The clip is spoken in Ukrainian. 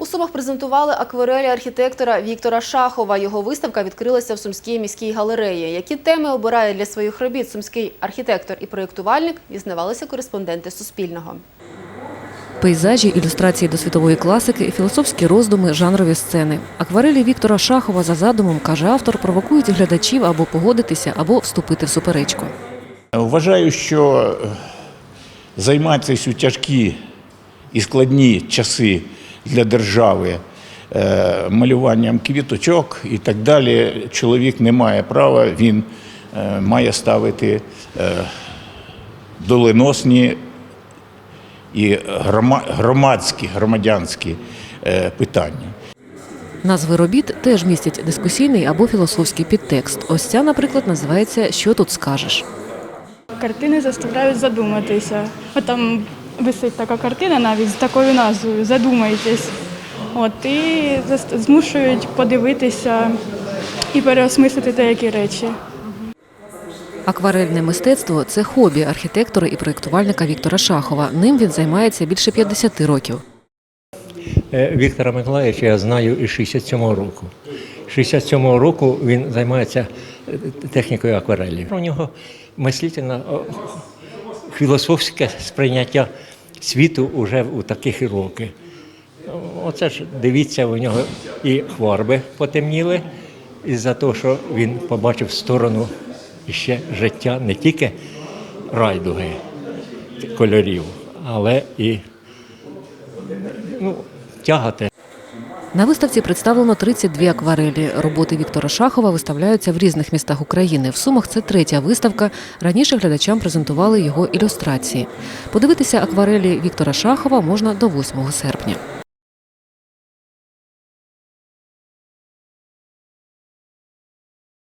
У Сумах презентували акварелі архітектора Віктора Шахова. Його виставка відкрилася в Сумській міській галереї. Які теми обирає для своїх робіт сумський архітектор і проєктувальник, дізнавалися кореспонденти Суспільного. Пейзажі, ілюстрації до світової класики, філософські роздуми, жанрові сцени. Акварелі Віктора Шахова за задумом, каже автор, провокують глядачів або погодитися, або вступити в суперечку. Вважаю, що е, займатися у тяжкі і складні часи для держави е, малюванням квіточок і так далі, чоловік не має права, він е, має ставити е, доленосні і громадські, громадянські питання. Назви робіт теж містять дискусійний або філософський підтекст. Ось ця, наприклад, називається Що тут скажеш. Картини заставляють задуматися. Там висить така картина навіть з такою назвою Задумайтесь. От і змушують подивитися і переосмислити деякі речі. Акварельне мистецтво це хобі архітектора і проєктувальника Віктора Шахова. Ним він займається більше 50 років. Е, Віктора Миколаївича я знаю із 67-го року. 67-го року він займається е, технікою акварелі. У нього мислительне о, філософське сприйняття світу вже у такі роки. Оце ж дивіться, у нього і хварби потемніли, із-за того, що він побачив сторону ще життя не тільки райдуги кольорів, але і ну, тягати. На виставці представлено 32 акварелі. Роботи Віктора Шахова виставляються в різних містах України. В Сумах це третя виставка. Раніше глядачам презентували його ілюстрації. Подивитися акварелі Віктора Шахова можна до 8 серпня.